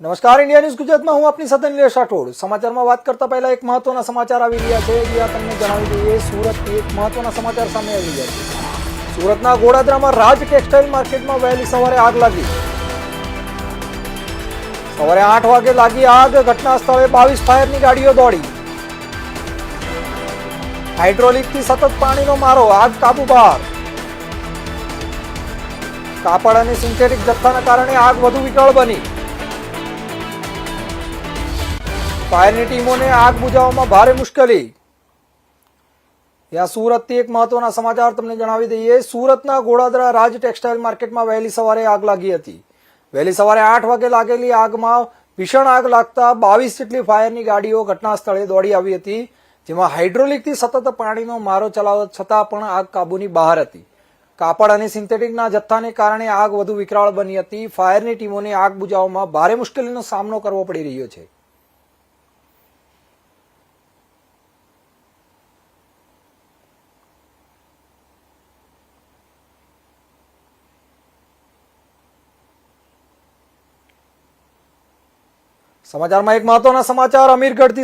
નમસ્કાર, India news ગુજરાતમાં હું આપની સાથે નિલેશ રાઠોડ. સમાચારમાં વાત કરતા પહેલા એક મહત્વના સમાચાર આવી રહ્યા છે. જે તમને જણાવી દઈએ સુરતથી એક મહત્વના સમાચાર સામે આવી રહ્યા છે. સુરતના ગોડાદરામાં રાજ ટેક્સટાઇલ માર્કેટમાં વહેલી સવારે આગ લાગી. સવારે આઠ વાગે લાગી આગ. ઘટના સ્થળે બાવીસ ફાયરની ગાડીઓ દોડી. હાઇડ્રોલિકથી સતત પાણીનો મારો, આગ કાબુ બહાર કાપડ અને સિન્થેટિક જથ્થાના કારણે આગ વધુ વિકળ બની. ફાયરની ટીમોને આગ બુઝાવવામાં ભારે મુશ્કેલી. ત્યાં સુરતથી એક મહત્વના સમાચાર તમને જણાવી દઈએ. સુરતના ગોળાદરા રાજ ટેક્સટાઇલ માર્કેટમાં વહેલી સવારે આગ લાગી હતી. વહેલી સવારે આઠ વાગે લાગેલી આગમાં ભીષણ આગ લાગતા બાવીસ જેટલી ફાયરની ગાડીઓ ઘટના સ્થળે દોડી આવી હતી, જેમાં હાઇડ્રોલિકથી સતત પાણીનો મારો ચલાવવા છતાં પણ આગ કાબૂની બહાર હતી. કાપડ અને સિન્થેટિકના જથ્થાને કારણે આગ વધુ વિકરાળ બની હતી. ફાયરની ટીમોને આગ બુઝાવવામાં ભારે મુશ્કેલીનો સામનો કરવો પડી રહ્યો છે. સમાચારમાં એક મહત્વના સમાચાર અમીરગઢથી